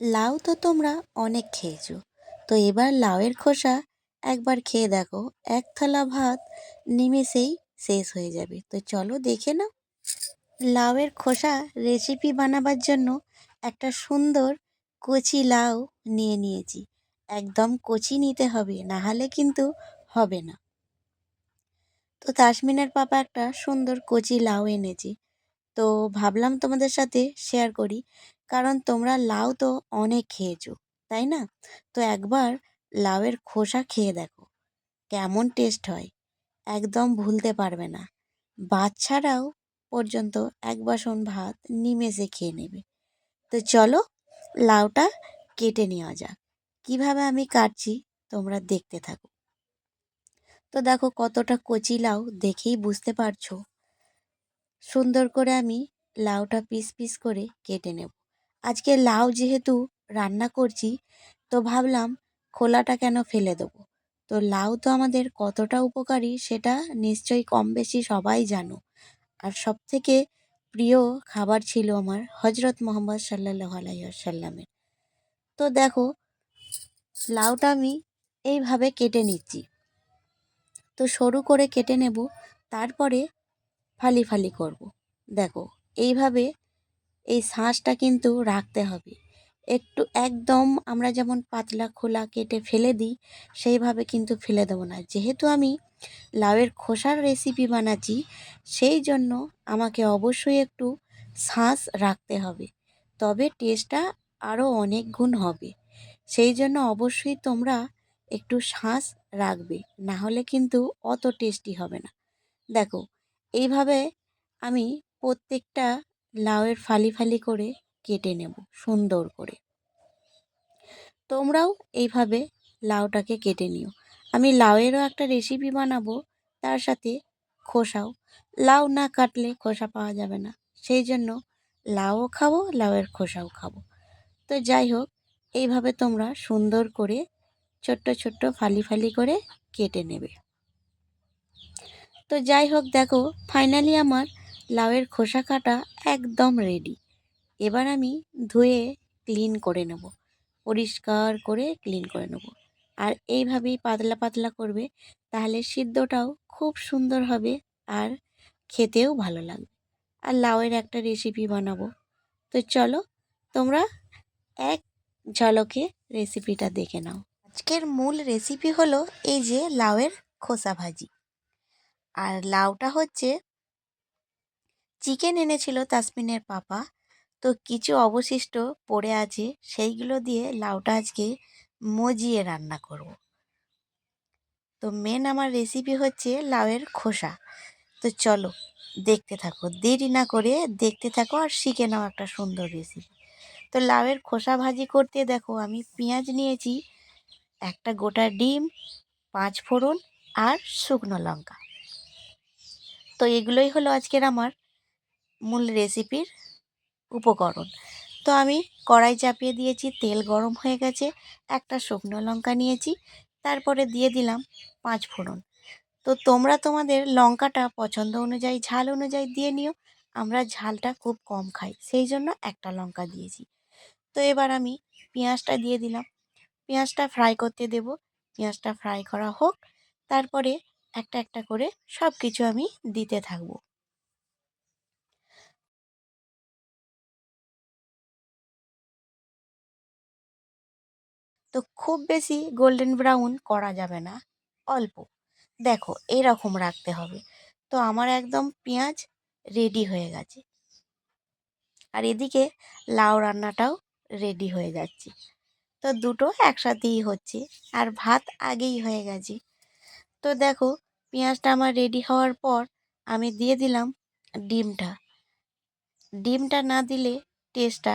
লাউ তো তোমরা অনেক খেয়েছো। তো এবার লাউয়ের খোসা একবার খেয়ে দেখো, এক থালা ভাত নিমেষেই শেষ হয়ে যাবে। তো চলো দেখে নাও। লাউয়ের খোসা রেসিপি বানাবার জন্য একটা সুন্দর কচি লাউ নিয়ে নিয়েছি। একদম কচি নিতে হবে, না হলে কিন্তু হবে না। তো তাসমিনের পাপা একটা সুন্দর কচি লাউ এনেছি। তো ভাবলাম তোমাদের সাথে শেয়ার করি। কারণ তোমরা লাউ তো অনেক খেয়েছো, তাই না? তো একবার লাউয়ের খোসা খেয়ে দেখো, কেমন টেস্ট হয়। একদম ভুলতে পারবে না। বাচ্চারাও পর্যন্ত এক বাসন ভাত নিমেষে খেয়ে নেবে। তো চলো লাউটা কেটে নেওয়া যাক। কীভাবে আমি কাটছি তোমরা দেখতে থাকো। তো দেখো কতটা কচি লাউ, দেখেই বুঝতে পারছ। সুন্দর করে আমি লাউটা পিস পিস করে কেটে নেব। আজকে লাউ যেহেতু রান্না করছি, তো ভাবলাম খোলাটা কেন ফেলে দেবো? তো লাউ তো আমাদের কতটা উপকারী সেটা নিশ্চয়ই কম বেশি সবাই জানো। আর সব থেকে প্রিয় খাবার ছিল আমার হজরত মোহাম্মদ সাল্লাহ আলাইসাল্লামের তো দেখো, লাউটা আমি এইভাবে কেটে নিচ্ছি। তো সরু করে কেটে নেব, তারপরে ফালি ফালি করব। দেখো, এইভাবে এই শাঁসটা কিন্তু রাখতে হবে। একটু একদম আমরা যেমন পাতলা খোলা কেটে ফেলে দিই, সেইভাবে কিন্তু ফেলে দেবো না। যেহেতু আমি লাউয়ের খোসার রেসিপি বানাচ্ছি, সেই জন্য আমাকে অবশ্যই একটু শাঁস রাখতে হবে। তবে টেস্টটা আরও অনেক গুণ হবে। সেই জন্য অবশ্যই তোমরা একটু শাঁস রাখবে না হলে কিন্তু অত টেস্টি হবে না। দেখো এইভাবে আমি প্রত্যেকটা লাউয়ের ফালি ফালি করে কেটে নেব, সুন্দর করে। তোমরাও এইভাবে লাউটাকে কেটে নিও। আমি লাউয়েরও একটা রেসিপি বানাবো, তার সাথে খোসাও। লাউ না কাটলে খোসা পাওয়া যাবে না, সেই জন্য লাউও খাব, লাউয়ের খোসাও খাব। তো যাই হোক, এইভাবে তোমরা সুন্দর করে ছোট্ট ছোট্ট ফালি ফালি করে কেটে নেবে। তো যাই হোক, দেখো ফাইনালি আমার লাউয়ের খোসা কাটা একদম রেডি এবার আমি ধুয়ে ক্লিন করে নেব। পরিষ্কার করে ক্লিন করে নেব। আর এইভাবেই পাতলা পাতলা করবে, তাহলে সিদ্ধটাও খুব সুন্দর হবে আর খেতেও ভালো লাগবে। আর লাউয়ের একটা রেসিপি বানাবো। তো চলো, তোমরা এক ঝলকে রেসিপিটা দেখে নাও। আজকের মূল রেসিপি হলো এই যে লাউয়ের খোসা ভাজি। আর লাউটা হচ্ছে চিকেন এনেছিল তাসমিনের পাপা। তো কিছু অবশিষ্ট পড়ে আছে, সেইগুলো দিয়ে লাউটা আজকে মজিয়ে রান্না করব। তো মেন আমার রেসিপি হচ্ছে লাউয়ের খোসা। তো চলো, দেখতে থাকো। দেরি না করে দেখতে থাকো আর শিখে নাও একটা সুন্দর রেসিপি তো লাউয়ের খোসা ভাজি করতে দেখো, আমি পেঁয়াজ নিয়েছি, একটা গোটা ডিম, পাঁচ ফোড়ন আর শুকনো লঙ্কা। তো এগুলোই হলো আজকের আমার মূল রেসিপির উপকরণ। তো আমি কড়াই চাপিয়ে দিয়েছি, তেল গরম হয়ে গেছে, একটা শুকনো লঙ্কা নিয়েছি, তারপরে দিয়ে দিলাম পাঁচ ফোড়ন। তো তোমরা তোমাদের লঙ্কাটা পছন্দ অনুযায়ী, ঝাল অনুযায়ী দিয়ে নিও, আমরা ঝালটা খুব কম খাই, সেই জন্য একটা লঙ্কা দিয়েছি। তো এবার আমি পেঁয়াজটা দিয়ে দিলাম। পেঁয়াজটা ফ্রাই করতে দেব, পেঁয়াজটা ফ্রাই করা হোক, তারপরে একটা একটা করে সব কিছু আমি দিতে থাকব। তো খুব বেশি গোল্ডেন ব্রাউন করা যাবে না, অল্প। দেখো, এরকম রাখতে হবে। তো আমার একদম পেঁয়াজ রেডি হয়ে গেছে। আর এদিকে লাউ রান্নাটাও রেডি হয়ে যাচ্ছে। তো দুটো একসাথেই হচ্ছে। আর ভাত আগেই হয়ে গেছে। তো দেখো, পেঁয়াজটা আমার রেডি হওয়ার পর আমি দিয়ে দিলাম ডিমটা। ডিমটা না দিলে টেস্টটা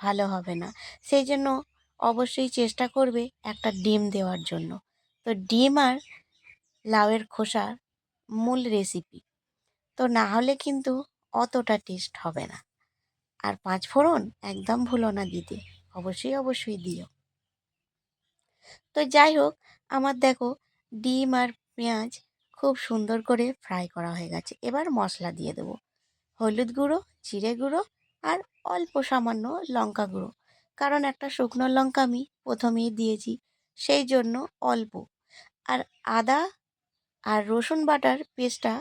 ভালো হবে না। সেই জন্য অবশ্যই চেষ্টা করবে একটা ডিম দেওয়ার জন্য। তো ডিম আর লাউয়ের খোসার মূল রেসিপি তো না হলে কিন্তু অতটা টেস্ট হবে না। আর পাঁচ ফোড়ন একদম ভুলো না দিতে। অবশ্যই অবশ্যই দিও। তো যাই হোক, আমার দেখো ডিম আর পেঁয়াজ খুব সুন্দর করে ফ্রাই করা হয়ে গেছে। এবার মশলা দিয়ে দেবো। হলুদ গুঁড়ো, জিরে গুঁড়ো আর অল্প সামান্য লঙ্কা গুঁড়ো। কারণ একটা শুকনো লঙ্কা আমি প্রথমেই দিয়েছি, সেই জন্য অল্প। আর আদা আর রসুন বাটার পেস্টটা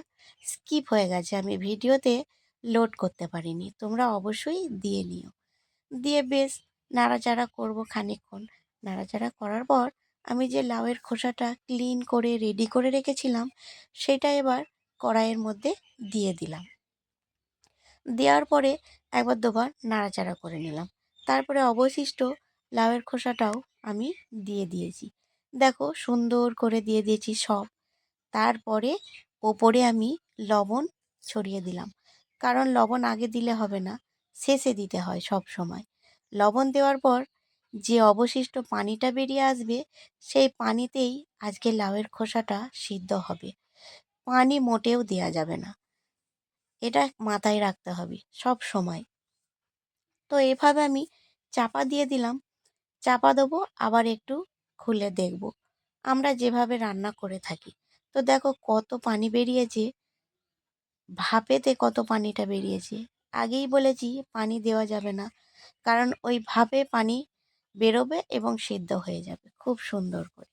স্কিপ হয়ে গেছে, আমি ভিডিওতে লোড করতে পারিনি। তোমরা অবশ্যই দিয়ে নিও। দিয়ে বেশ নাড়াচাড়া করব খানিকক্ষণ। নাড়াচাড়া করার পর আমি যে লাউয়ের খোসাটা ক্লিন করে রেডি করে রেখেছিলাম, সেটা এবার কড়াইয়ের মধ্যে দিয়ে দিলাম। দেওয়ার পরে একবার দুবার নাড়াচাড়া করে নিলাম। তারপরে অবশিষ্ট লাউয়ের খোসাটাও আমি দিয়ে দিয়েছি। দেখো সুন্দর করে দিয়ে দিয়েছি সব। তারপরে ওপরে আমি লবণ ছড়িয়ে দিলাম। কারণ লবণ আগে দিলে হবে না, শেষে দিতে হয় সব সময়। লবণ দেওয়ার পর যে অবশিষ্ট পানিটা বেরিয়ে আসবে, সেই পানিতেই আজকে লাউয়ের খোসাটা সিদ্ধ হবে। পানি মোটেও দেওয়া যাবে না। এটা মাথায় রাখতে হবে সব সময়। তো এভাবে আমি চাপা দিয়ে দিলাম। চাপা দেবো, আবার একটু খুলে দেখব। আমরা যেভাবে রান্না করে থাকি। তো দেখো কত পানি বেরিয়েছে, ভাপেতে কত পানিটা বেরিয়েছে। আগেই বলেছি পানি দেওয়া যাবে না। কারণ ওই ভাপে পানি বেরোবে এবং সিদ্ধ হয়ে যাবে। খুব সুন্দর করে।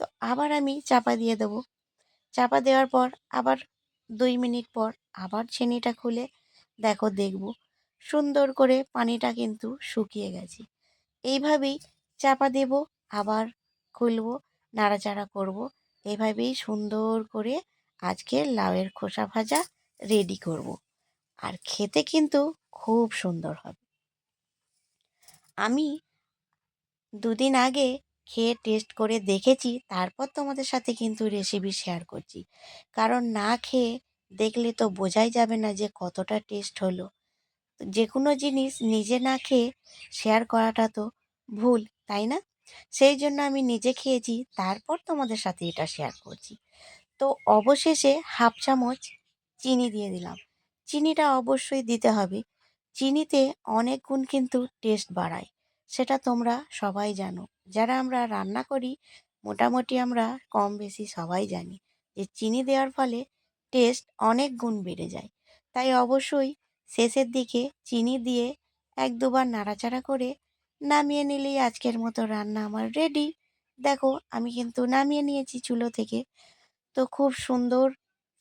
তো আবার আমি চাপা দিয়ে দেবো। চাপা দেওয়ার পর আবার দুই মিনিট পর আবার ছেনিটা খুলে দেখো দেখব। সুন্দর করে পানিটা কিন্তু শুকিয়ে গেছে। এইভাবেই চাপা দেব, আবার খুলব, নাড়াচাড়া করব। এভাবেই সুন্দর করে আজকে লাউয়ের খোসা ভাজা রেডি করব। আর খেতে কিন্তু খুব সুন্দর হবে। আমি দুদিন আগে খেয়ে টেস্ট করে দেখেছি, তারপর তোমাদের সাথে কিন্তু রেসিপি শেয়ার করছি। কারণ না খেয়ে দেখলে তো বোঝাই যাবে না যে কতটা টেস্ট হলো। যে কোনো জিনিস নিজে না খেয়ে শেয়ার করাটা তো ভুল, তাই না? সেই জন্য আমি নিজে খেয়েছি, তারপর তোমাদের সাথে এটা শেয়ার করছি। তো অবশেষে হাফ চামচ চিনি দিয়ে দিলাম। চিনিটা অবশ্যই দিতে হবে। চিনিতে অনেক গুণ কিন্তু টেস্ট বাড়ায়। সেটা তোমরা সবাই জানো। যারা আমরা রান্না করি, মোটামুটি আমরা কম বেশি সবাই জানি যে চিনি দেওয়ার ফলে টেস্ট অনেক গুণ বেড়ে যায়। তাই অবশ্যই শেষের দিকে চিনি দিয়ে এক দুবার নাড়াচাড়া করে নামিয়ে নিলেই আজকের মতো রান্না আমার রেডি দেখো, আমি কিন্তু নামিয়ে নিয়েছি চুলো থেকে। তো খুব সুন্দর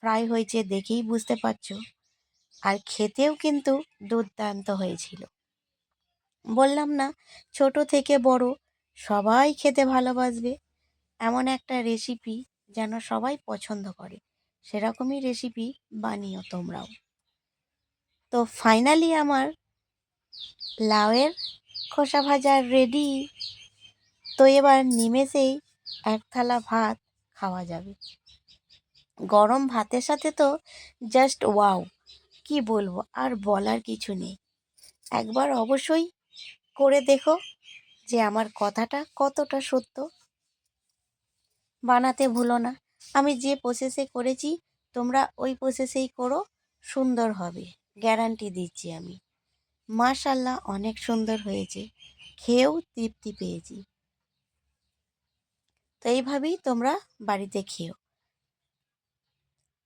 ফ্রাই হয়েছে দেখেই বুঝতে পারছ। আর খেতেও কিন্তু দুর্দান্ত হয়েছিল। বললাম, না, ছোট থেকে বড় সবাই খেতে ভালোবাসবে। এমন একটা রেসিপি যেন সবাই পছন্দ করে। সেরকমই রেসিপি বানিও তোমরাও। তো ফাইনালি আমার লাউয়ের খোসা ভাজা রেডি তো এবার নিমেষেই এক থালা ভাত খাওয়া যাবে। গরম ভাতের সাথে তো জাস্ট ওয়াও কি বলব? আর বলার কিছু নেই। একবার অবশ্যই করে দেখো যে আমার কথাটা কতটা সত্য। বানাতে ভুলো না। আমি যে প্রসেসে করেছি, তোমরা ওই প্রসেসেই করো, সুন্দর হবে। গ্যারান্টি দিচ্ছি আমি। মাশাল্লাহ অনেক সুন্দর হয়েছে। খেয়েও তৃপ্তি পেয়েছি। তো এইভাবেই তোমরা বাড়িতে খেও।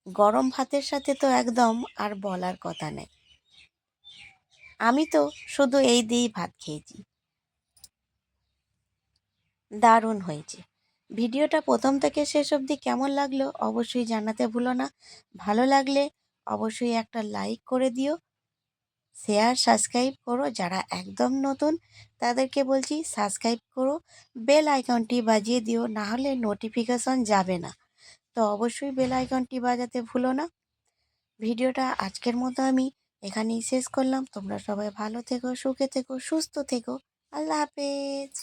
গরম ভাতের সাথে তো একদম আর বলার কথা নেই। আমি তো শুধু এই দিয়েই ভাত খেয়েছি। দারুণ হয়েছে। ভিডিওটা প্রথম থেকে শেষ অবধি কেমন লাগল অবশ্যই জানাতে ভুলো না। ভালো লাগলে অবশ্যই একটা লাইক করে দিও। শেয়ার, সাবস্ক্রাইব করো। যারা একদম নতুন, তাদেরকে বলছি সাবস্ক্রাইব করো। বেল আইকনটি বাজিয়ে দিও, না হলে নোটিফিকেশন যাবে না। তো অবশ্যই বেল আইকনটি বাজাতে ভুলো না। ভিডিওটা আজকের মতো আমি এখানেই শেষ করলাম। তোমরা সবাই ভালো থেকো সুখে থেকো সুস্থ থেকো। আল্লাহ হাফেজ।